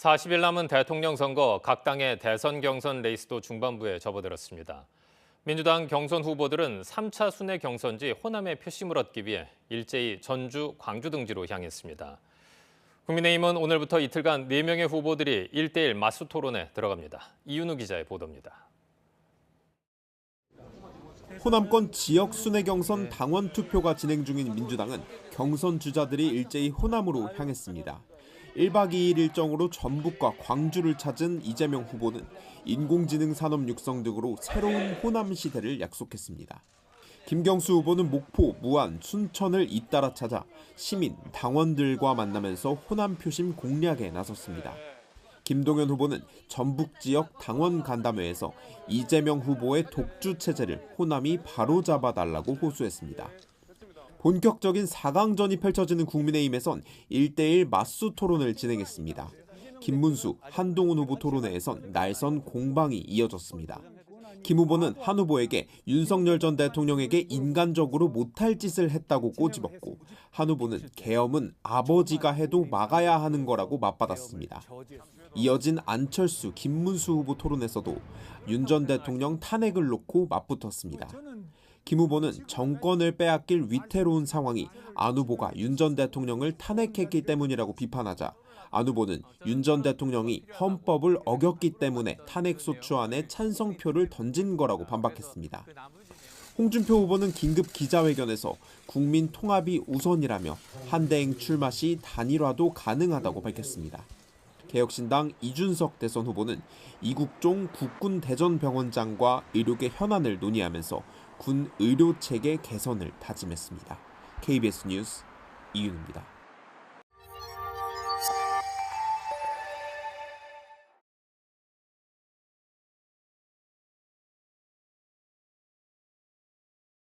40일 남은 대통령 선거 각 당의 대선 경선 레이스도 중반부에 접어들었습니다. 민주당 경선 후보들은 3차 순회 경선지 호남의 표심을 얻기 위해 일제히 전주, 광주 등지로 향했습니다. 국민의힘은 오늘부터 이틀간 4명의 후보들이 1대1 맞수 토론에 들어갑니다. 이윤우 기자의 보도입니다. 호남권 지역 순회 경선 당원 투표가 진행 중인 민주당은 경선 주자들이 일제히 호남으로 향했습니다. 1박 2일 일정으로 전북과 광주를 찾은 이재명 후보는 인공지능 산업 육성 등으로 새로운 호남 시대를 약속했습니다. 김경수 후보는 목포, 무안, 순천을 잇따라 찾아 시민, 당원들과 만나면서 호남 표심 공략에 나섰습니다. 김동연 후보는 전북 지역 당원 간담회에서 이재명 후보의 독주 체제를 호남이 바로잡아 달라고 호소했습니다. 본격적인 4강전이 펼쳐지는 국민의힘에선 1대1 맞수 토론을 진행했습니다. 김문수, 한동훈 후보 토론회에선 날선 공방이 이어졌습니다. 김 후보는 한 후보에게 윤석열 전 대통령에게 인간적으로 못할 짓을 했다고 꼬집었고 한 후보는 계엄은 아버지가 해도 막아야 하는 거라고 맞받았습니다. 이어진 안철수, 김문수 후보 토론에서도 윤 전 대통령 탄핵을 놓고 맞붙었습니다. 김 후보는 정권을 빼앗길 위태로운 상황이 안 후보가 윤 전 대통령을 탄핵했기 때문이라고 비판하자 안 후보는 윤 전 대통령이 헌법을 어겼기 때문에 탄핵소추안에 찬성표를 던진 거라고 반박했습니다. 홍준표 후보는 긴급 기자회견에서 국민 통합이 우선이라며 한대행 출마 시 단일화도 가능하다고 밝혔습니다. 개혁신당 이준석 대선 후보는 이국종 국군 대전병원장과 의료계 현안을 논의하면서 군 의료 체계 개선을 다짐했습니다. KBS 뉴스 이윤입니다.